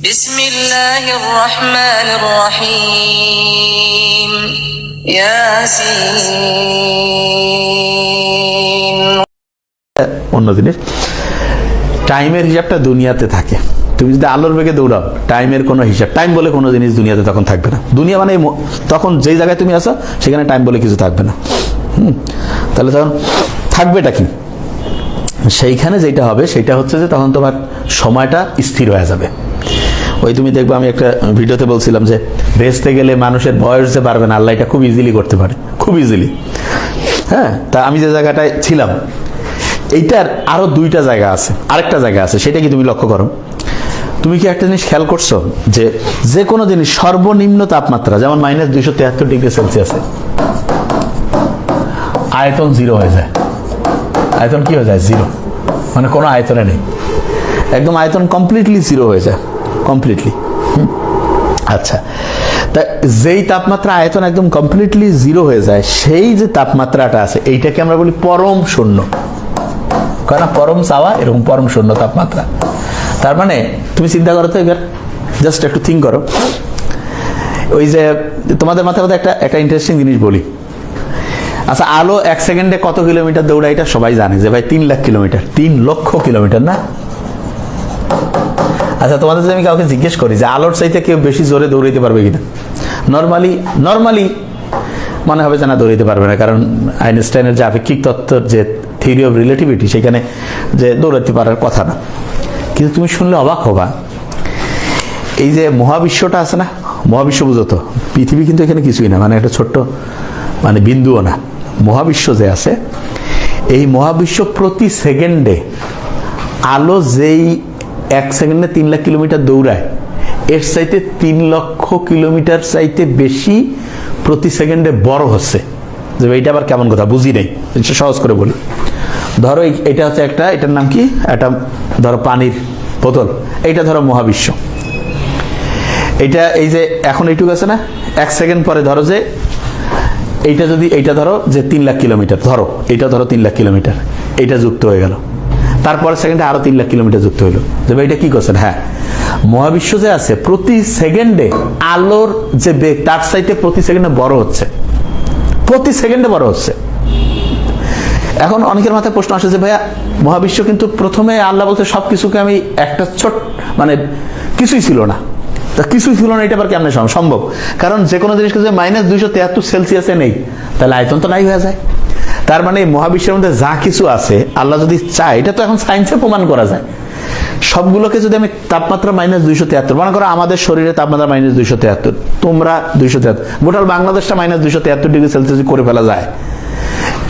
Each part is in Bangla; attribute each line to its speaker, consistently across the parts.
Speaker 1: بسم الله الرحمن الرحيم ياسين
Speaker 2: অন্য জিনিস টাইমের হিসাবটা দুনিয়াতে থাকে তুমি যদি আলোর বেগে দৌড়াও টাইমের কোনো হিসাব টাইম বলে কোনো জিনিস দুনিয়াতে তখন থাকবে না দুনিয়া মানে ম- তখন যেই জায়গায় তুমি আসো সেখানে টাইম বলে কিছু থাকবে না হুম তাহলে তখন থাকবেটা কি সেইখানে যেটা হবে সেটা হচ্ছে যে তখন তোমার সময়টা স্থির হয়ে যাবে ওই তুমি দেখবে আমি একটা ভিডিওতে বলছিলাম যে বেচতে গেলে মানুষের বয়স যে পারবে না, আল্লাহ এটা খুব ইজিলি করতে পারে, খুব ইজিলি হ্যাঁ তা আমি যে জায়গাটায় ছিলাম, এইটার আরও দুইটা জায়গা আছে, আরেকটা জায়গা আছে, সেটা কি তুমি লক্ষ্য করো? তুমি কি একটা জিনিস খেয়াল করছ যে যে কোনো জিনিস সর্বনিম্ন তাপমাত্রা, যেমন মাইনাস দুইশো তেহাত্তর ডিগ্রি সেলসিয়াসে আয়তন জিরো হয়ে যায়। আয়তন কি হয়ে যায়? জিরো মানে কোনো আয়তনে নেই। একদম আয়তন কমপ্লিটলি জিরো হয়ে যায়। কমপ্লিটলি আচ্ছা। তা যেই তাপমাত্রা আয়তন একদম কমপ্লিটলি জিরো হয়ে যায়, সেই যে তাপমাত্রাটা আছে, এইটাকে আমরা বলি পরম শূন্য। কেন পরম চাওয়া এরকম পরম শূন্য তাপমাত্রা। তার মানে তুমি চিন্তা করো তো এবার। জাস্ট একটু থিঙ্ক করো। ওই যে তোমাদের মাথায় মধ্যে একটা একটা ইন্টারেস্টিং জিনিস বলি। আচ্ছা আলো এক সেকেন্ডে কত কিলোমিটার দৌড়ায় এটা সবাই জানে যে ভাই তিন লাখ কিলোমিটার, তিন লক্ষ কিলোমিটার না? আচ্ছা তোমাদের যদি আমি কাউকে জিজ্ঞেস করি যে আলোর চাইতে কেউ বেশি জোরে দৌড়াইতে পারবে কিনা? নর্মালি নর্মালি মনে হবে যে না, দৌড়াইতে পারবে না। কারণ আইনস্টাইনের যে আপেক্ষিক তত্ত্বের যে থিওরি অফ রিলেটিভিটি সেখানে যে দৌড়াতে পারার কথা না। কিন্তু তুমি শুনলে অবাক হবা। এই যে মহাবিশ্বটা আছে না, মহাবিশ্ব বুঝো তো, পৃথিবী কিন্তু এখানে কিছুই না মানে একটা ছোট্ট মানে বিন্দুও না। মহাবিশ্ব যে আছে, এই মহাবিশ্ব প্রতি সেকেন্ডে আলো যেই এক সেকেন্ডে তিন লাখ কিলোমিটার দৌড়ায়। এর চাইতে তিন লক্ষ কিলোমিটার চাইতে বেশি প্রতি সেকেন্ডে বড় হচ্ছে। যে এইটা আবার কেমন কথা? বুঝি নেই। সহজ করে বলি। ধরো এটা হচ্ছে একটা, এটার নাম কি? একটা, ধরো পানির বোতল। এইটা ধরো মহাবিশ্ব। এটা এই যে এখন এইটুকু আছে না? এক সেকেন্ড পরে ধরো যে, এইটা যদি, এইটা ধরো যে তিন লাখ কিলোমিটার। ধরো, এইটা ধরো তিন লাখ কিলোমিটার। এইটা যুক্ত হয়ে গেল। তারপরে সেকেন্ডে আরও তিন লাখ কিলোমিটার যুক্ত হইল। যে ভাই এটা কি করছেন? হ্যাঁ। মহাবিশ্ব যে আছে, প্রতি সেকেন্ডে আলোর যে বেগ, তার চাইতে প্রতি সেকেন্ডে বড় হচ্ছে। প্রতি সেকেন্ডে বড় হচ্ছে। এখন অনেকের মাথায় প্রশ্ন আসে যে, ভাইয়া, মহাবিশ্ব কিন্তু প্রথমে আল্লাহ বলতে সব কিছুকে আমি একটা ছোট মানে কিছুই ছিল না। তা কিছুই ছিল না, এটা আবার কেমন সম- সম্ভব? কারণ যে কোনো জিনিসকে যে মাইনাস দুইশো তেহাত্তর সেলসিয়াসে নেই, তাহলে আয়তন তো নাই হয়ে যায়। তার মানে মহাবিশ্বের মধ্যে যা কিছু আছে, আল্লাহ যদি চায়, এটা তো এখন সায়েন্সে প্রমাণ করা যায়। সবগুলোকে যদি আমি তাপমাত্রা মাইনাস দুইশো তেহাত্তর মনে করো আমাদের শরীরে তাপমাত্রা মাইনাস দুইশো তেহাত্তর তোমরা দুইশো তেহাত্তর গোটাল বাংলাদেশটা মাইনাস দুইশো তেহাত্তর ডিগ্রি সেলসিয়াস করে ফেলা যায়।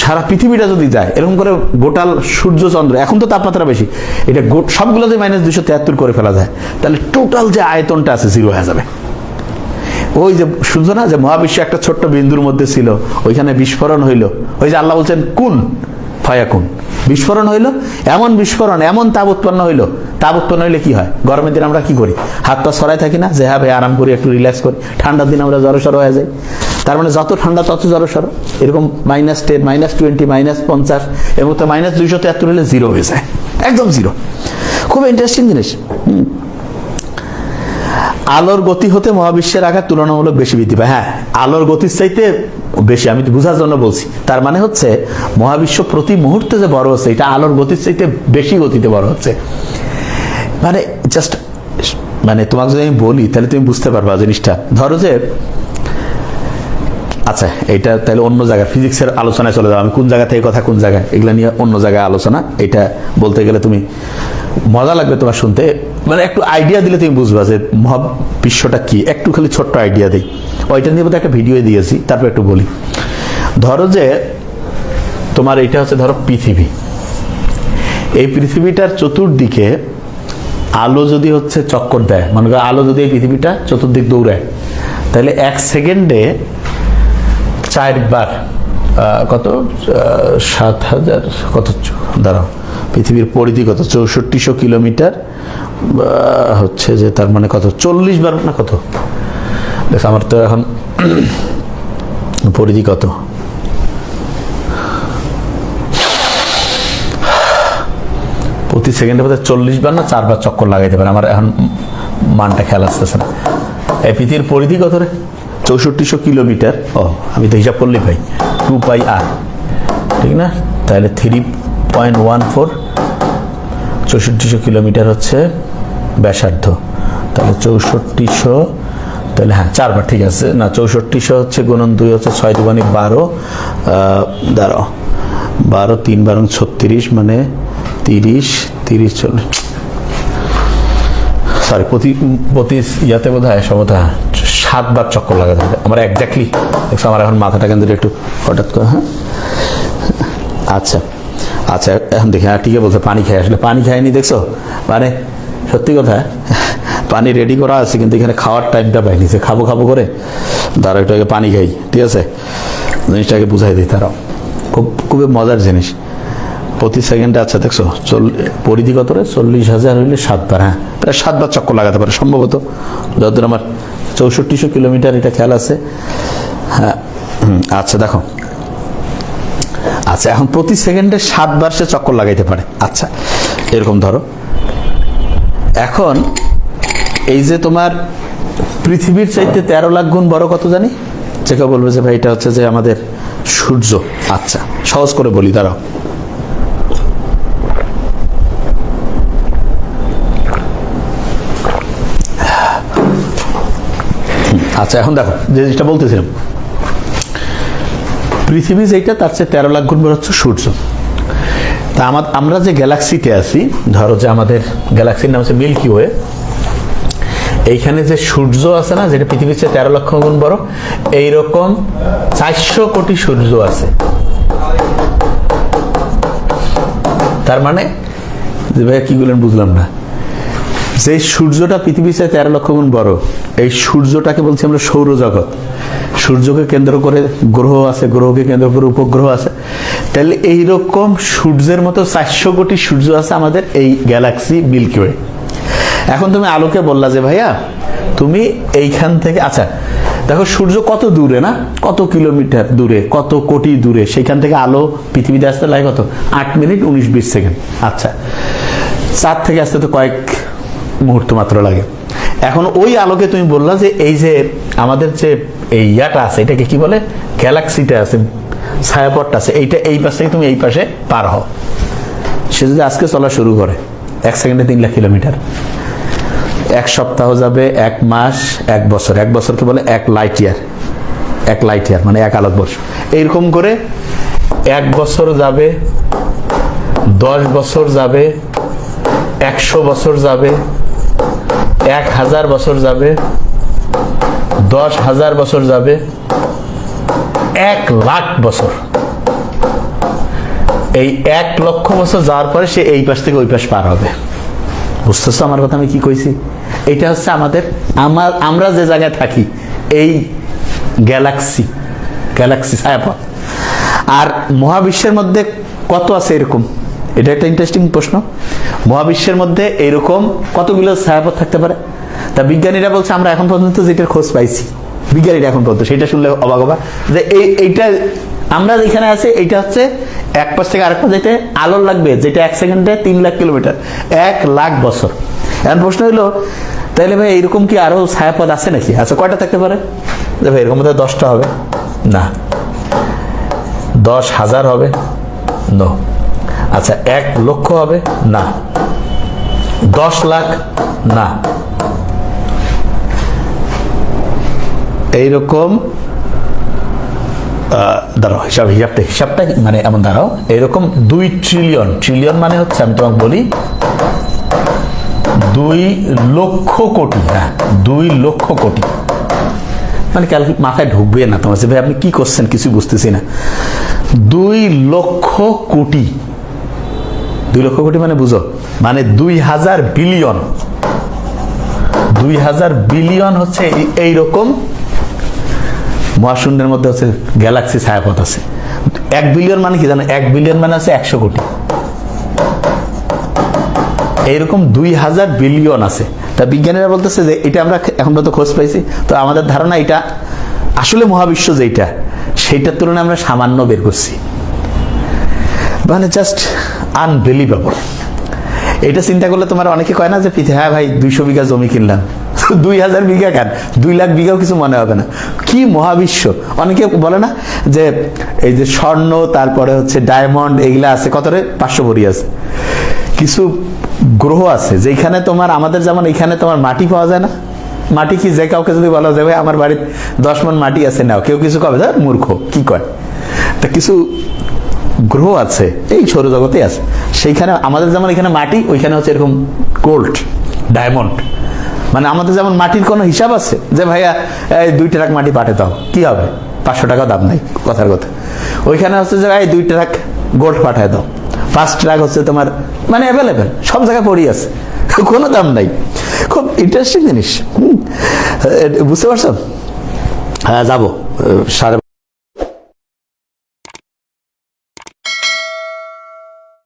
Speaker 2: সারা পৃথিবীটা যদি যায়, এরকম করে গোটাল সূর্য চন্দ্র এখন তো তাপমাত্রা বেশি, এটা সবগুলো যদি মাইনাস দুইশো তেহাত্তর করে ফেলা যায়। তাহলে টোটাল যে আয়তনটা আছে জিরো হয়ে যাবে। ওই যে, শুনছো না? যে মহাবিশ্ব একটা ছোট্ট বিন্দুর মধ্যে ছিল। ওইখানে বিস্ফোরণ হইল। ওই যে আল্লাহ বলছেন, কুন? ফায়াকুন। বিস্ফোরণ হইল। এমন বিস্ফোরণ, এমন তাপ উৎপন্ন হইল। তাপ উৎপন্ন হইলে কি হয়? গরমের দিন আমরা কি করি? হাত পা সরাই থাকি না? যে হ্যাঁ ভাই, আরাম করি, একটু রিল্যাক্স করি। ঠান্ডার দিন আমরা জড়ো সরো হয়ে যাই। তার মানে যত ঠান্ডা, তত জড়ো সরো এরকম minus ten minus twenty minus পঞ্চাশ এবং তো মাইনাস দুইশো তেহাত্তর হলে জিরো হয়ে যায়। একদম জিরো খুব ইন্টারেস্টিং জিনিস। আলোর গতি হতে মহাবিশ্বের আকার তুলনামূলক বেশি বৃদ্ধি পায়। হ্যাঁ আলোর গতির চাইতে বেশি, আমি বোঝার জন্য বলছি। তার মানে হচ্ছে, মহাবিশ্ব প্রতি মুহূর্তে যে বড় হচ্ছে, এটা আলোর গতির চাইতে বেশি গতিতে বড় হচ্ছে। মানে জাস্ট মানে তোমাকে যদি আমি বলি, তাহলে তুমি বুঝতে পারবা জিনিসটা। ধরো যে আচ্ছা এটা তাহলে অন্য জায়গায় ফিজিক্সের আলোচনায় চলে যাও। আমি কোন জায়গা থেকে কথা, কোন জায়গায়? এগুলা নিয়ে অন্য জায়গায় আলোচনা। এটা বলতে গেলে তুমি মজা লাগবে তোমার শুনতে। মানে একটু আইডিয়া দিলে তুমি বুঝবা যে মহাবিশ্বটা কি? একটু খালি ছোট্ট আইডিয়া দিই। ওইটা নিয়ে বোধহয় একটা ভিডিও দিয়েছি, তারপর একটু বলি। ধরো যে তোমার এটা হচ্ছে ধরো পৃথিবী। এই পৃথিবীটার চতুর্দিকে আলো যদি হচ্ছে চক্কর দেয়, মনে করো আলো যদি এই পৃথিবীটা চতুর্দিক দৌড়ায়, তাহলে এক সেকেন্ডে চারবার কত? সাত হাজার, কত? দাঁড়াও। পৃথিবীর পরিধি কত? চৌষট্টিশো কিলোমিটার হচ্ছে যে তার মানে কত? চল্লিশ বার না কত? দেখ, আমার তো এখন পরিধি কত? প্রতি সেকেন্ডে বোধহয় চল্লিশ বার না চারবার চক্কর লাগাইতে পারে। আমার এখন মানটা খেয়াল আসতেছে না। এই পৃথিবীর পরিধি কত রে? চৌষট্টিশো কিলোমিটার। ও, আমি তো হিসাব করলি ভাই, টু পাই আর। ঠিক না? তাহলে থ্রি পয়েন্ট ওয়ান ফোর, চৌষট্টিশো কিলোমিটার হচ্ছে ব্যাসার্ধ। তাহলে চৌষট্টিশো, তাহলে হ্যাঁ চারবার ঠিক আছে। না, চৌষট্টিশো হচ্ছে গুণন দুই হচ্ছে ছয় দুবানি বারো দাঁড়াও। বারো তিন বারো ছত্রিশ মানে তিরিশ তিরিশ চল্লিশ। সরি প্রতি প্রতি ইয়াতে বোধ হয় সম্ভবত সাতবার চক্কর লাগাতে হবে আমার একজাক্টলি আমার এখন মাথাটা কেন একটু হঠাৎ করে হ্যাঁ? আচ্ছা। আচ্ছা এখন দেখি হ্যাঁ ঠিকই বলছে, পানি খেয়ে আসলে পানি খায়নি দেখছ? মানে সত্যি কথা, পানি রেডি করা আছে, কিন্তু এখানে খাওয়ার টাইমটা পাইনি সে খাব খাব করে তারা একটু আগে পানি খাই, ঠিক আছে? জিনিসটাকে বুঝাই দিই তারাও খুব, খুবই মজার জিনিস। প্রতি সেকেন্ডে আচ্ছা দেখছ, চল, পরিধি কত রে? চল্লিশ হাজার হইলে সাতবার হ্যাঁ প্রায় সাতবার চক্কর লাগাতে পারে, সম্ভবত। যতদূর আমার চৌষট্টিশো কিলোমিটার এটা খেয়াল আছে। হ্যাঁ আচ্ছা দেখো আচ্ছা এখন প্রতি সেকেন্ডে সাতবার সে চক্কর লাগাইতে পারে। আচ্ছা এরকম ধরো। এখন এই যে তোমার পৃথিবীর চাইতে তেরো লাখ গুণ বড় কত জানি? যে কেউ বলবে যে ভাই, এটা হচ্ছে যে আমাদের সূর্য। আচ্ছা সহজ করে বলি, দাঁড়াও। আচ্ছা এখন দেখো, যে জিনিসটা বলতেছিলাম। পৃথিবী যেটা তার চেয়ে তেরো লাখ গুণ বড় হচ্ছে সূর্য। তা আমার আমরা যে গ্যালাক্সিতে আছি, ধরো যে আমাদের গ্যালাক্সির নাম হচ্ছে মিল্কি ওয়ে, এইখানে যে সূর্য আছে না, যেটা পৃথিবীর চেয়ে তেরো লক্ষ গুণ বড়, এইরকম চারশো কোটি সূর্য আছে। তার মানে যে ভাইয়া কি বললেন বুঝলাম না। যে সূর্যটা পৃথিবীর চেয়ে তেরো লক্ষ গুণ বড়, এই সূর্যটাকে বলছি আমরা সৌরজগৎ। সূর্যকে কেন্দ্র করে গ্রহ আছে, গ্রহকে কেন্দ্র করে উপগ্রহ আছে। তাহলে এইরকম সূর্যের মতো চারশো কোটি সূর্য আছে আমাদের এই গ্যালাক্সি মিল্কি ওয়ে। এখন তুমি আলোকে বললা যে, ভাইয়া, তুমি এইখান থেকে আচ্ছা দেখো সূর্য কত দূরে না? কত কিলোমিটার দূরে, কত কোটি দূরে? সেখান থেকে আলো পৃথিবীতে আসতে লাগে কত? আট মিনিট উনিশ বিশ সেকেন্ড। আচ্ছা চার থেকে আসতে তো কয়েক মুহূর্ত মাত্র লাগে। এখন ওই আলোকে তুমি বললা যে এই যে আমাদের যে এই ইয়াটা আছে, এটাকে কি বলে? গ্যালাক্সিটা আছে ছায়াপটটা আছে, এইটা এই পাশ থেকে তুমি এই পাশে পার হও। সে যদি আজকে চলা শুরু করে, এক সেকেন্ডে তিন লাখ কিলোমিটার। এক সপ্তাহ যাবে, এক মাস, এক বছর। এক বছরকে বলে এক লাইট ইয়ার এক লাইট ইয়ার মানে এক আলোক আলোকবর্ষ এইরকম করে এক বছর যাবে, দশ বছর যাবে, একশো বছর যাবে এক হাজার বছর যাবে, দশ হাজার বছর যাবে, এক লাখ বছর। এই এক লক্ষ বছর যাওয়ার পরে সে এই পাশ থেকে ওই পাশ পার হবে। বুঝতেছো আমার কথা আমি কি কইছি? এটা হচ্ছে আমাদের, আমার, আমরা যে জায়গায় থাকি, এই গ্যালাক্সি গ্যালাক্সি ছায়াপথ। আর মহাবিশ্বের মধ্যে কত আছে এরকম? এটা একটা ইন্টারেস্টিং প্রশ্ন। মহাবিশ্বের মধ্যে এরকম কতগুলো ছায়াপথ থাকতে পারে? তা বিজ্ঞানীরা বলছে, আমরা এখন পর্যন্ত যেটার খোঁজ পাইছি, বিজ্ঞানীরা এখন পর্যন্ত, সেটা শুনলে অবাক অবাক যে এই, এইটা আমরা যেখানে আছি, এইটা হচ্ছে এক পাশ থেকে আরেক পাশ আলোর লাগবে, যেটা এক সেকেন্ডে তিন লাখ কিলোমিটার, এক লাখ বছর। এখন প্রশ্ন হলো, তাইলে ভাই এরকম কি আরও ছায়াপথ আছে নাকি? আচ্ছা কয়টা থাকতে পারে? যে ভাই, এরকম দশটা হবে। না। দশ হাজার হবে? নো আচ্ছা এক লক্ষ হবে? না। দশ লাখ? না। এইরকম দাঁড়াও, হিসাব হিসাবটা হিসাবটা মানে এমন দাঁড়াও এরকম দুই ট্রিলিয়ন ট্রিলিয়ন মানে হচ্ছে, আমি তোমাকে বলি, দুই লক্ষ কোটি হ্যাঁ দুই লক্ষ কোটি। মানে কাল মাথায় ঢুকবে না তোমার ভাই আপনি কি করছেন, কিছু বুঝতেছি না। দুই লক্ষ কোটি দুই লক্ষ কোটি মানে বুঝো। মানে দুই হাজার বিলিয়ন। দুই হাজার বিলিয়ন হচ্ছে এই- এইরকম মহাশূন্যের মধ্যে হচ্ছে গ্যালাক্সি ছায়াপথ আছে। এক বিলিয়ন মানে কি জানো? এক বিলিয়ন মানে আছে একশো কোটি। এইরকম দুই হাজার বিলিয়ন আছে। তা বিজ্ঞানীরা বলতেছে যে এটা আমরা এখন পর্যন্ত খোঁজ পাইছি। তো আমাদের ধারণা এটা আসলে মহাবিশ্ব যেটা সেইটার তুলনায় আমরা সামান্য বের করছি। মানে জাস্ট আনবিলিভেবল এটা চিন্তা করলে তোমার অনেকে কয় না যে পৃথিবী হ্যাঁ ভাই, দুইশো বিঘা জমি কিনলাম। দুই হাজার বিঘা কেন? দুই লাখ বিঘাও কিছু মনে হবে না। কি মহাবিশ্ব। অনেকে বলে না যে এই যে স্বর্ণ, তারপরে হচ্ছে ডায়মন্ড এগুলা আছে, কত রে? পাঁচশো ভরি আছে। কিছু গ্রহ আছে, যেখানে তোমার, আমাদের যেমন এখানে তোমার মাটি পাওয়া যায় না। মাটি কি যে কাউকে যদি বলা যায় আমার বাড়ির দশ মন মাটি আছে, নাও। কেউ কিছু কবে? মূর্খ, কি কয়? তা কিছু গ্রহ আছে, এই সৌরজগতে আছে। সেইখানে আমাদের যেমন এখানে মাটি, ওইখানে হচ্ছে এরকম গোল্ড ডায়মন্ড মানে আমাদের যেমন মাটির কোনো হিসাব আছে যে, ভাইয়া, এই দুই ট্রাক মাটি পাঠে দাও, কি হবে? পাঁচশো টাকা দাম নাই, কথার কথা। ওইখানে হচ্ছে যে এই দুই ট্রাক গোল্ড পাঠায় দাও। পাঁচ ট্রাক হচ্ছে তোমার মানে অ্যাভেলেবেল সব জায়গায় পড়ি আছে, কোনো দাম নাই। খুব ইন্টারেস্টিং জিনিস। বুঝতে পারছ? হ্যাঁ যাব সাড়ে